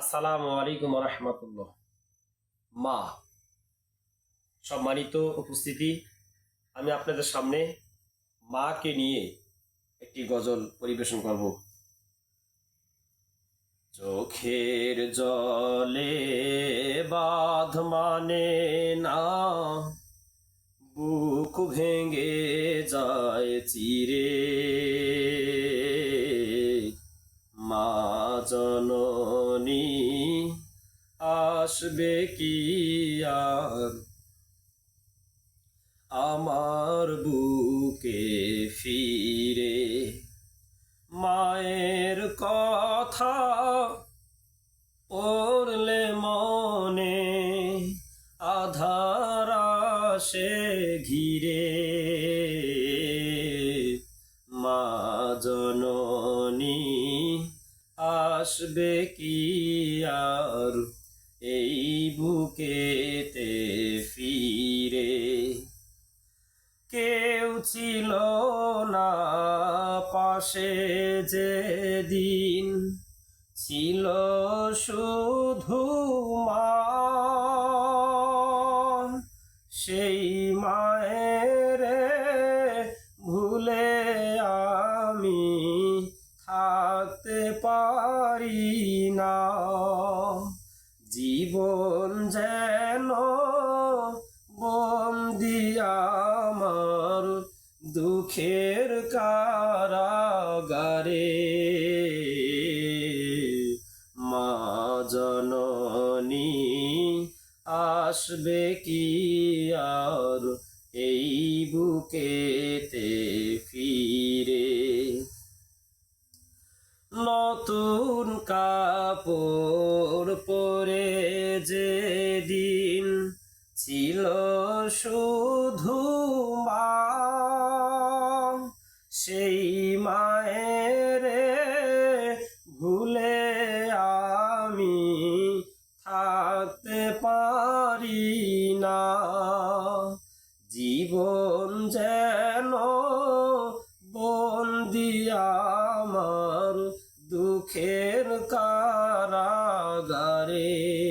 আসসালামু আলাইকুম রহমতুল্লাহ মা, সম্মানিত উপস্থিতি, আমি আপনাদের সামনে মাকে নিয়ে একটি গজল পরিবেশন করব। চোখের জলে বাঁধ মানে না, বুক ভেঙে যায় চিরে। মা জননী আসবে কি আর? আমার বুকে ফিরে মায়ের কথা পড়লে মনে আধার আসে ঘিরে। মা জননী, আসবে কি আর? এই বুকেতে ফিরে। কেউ ছিল না পাশে যে দিন ছিল শুধু মা। সেই মায়ের ভুলে আমি থাকতে পারি না। জীবন যেন বন্দি আমার দুঃখের কারাগারে। মা জননী, আসবে কি আর এই বুকেতে ফিরে? নতুন কাপড় যে দিন ছিল শুধু মা। সেই মায়ের ভুলে আমি থাকতে পারি না। জীবন যেন বন্দি আমার দুঃখের কারাগারে।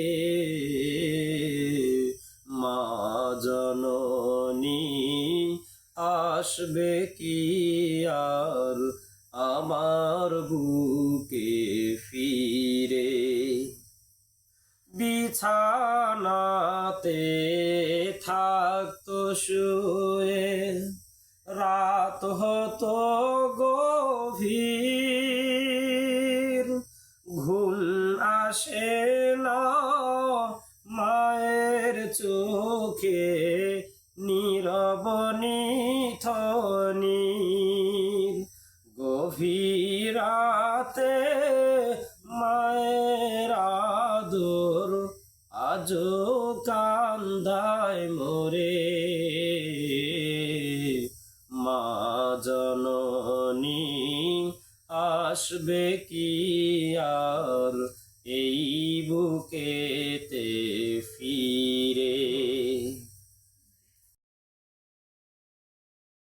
আসবে কি আর আমার বুকে ফিরে? বিছানাতে থাকতো শুয়ে, রাত হতো গভীর। ঘুম আসে না মায়ের চোখে নীরব নিথনির গভীর রাতে মায়ের আদর আজও কান্দায় মোরে। মা জননী, আসবে কি আর এই বুকেতে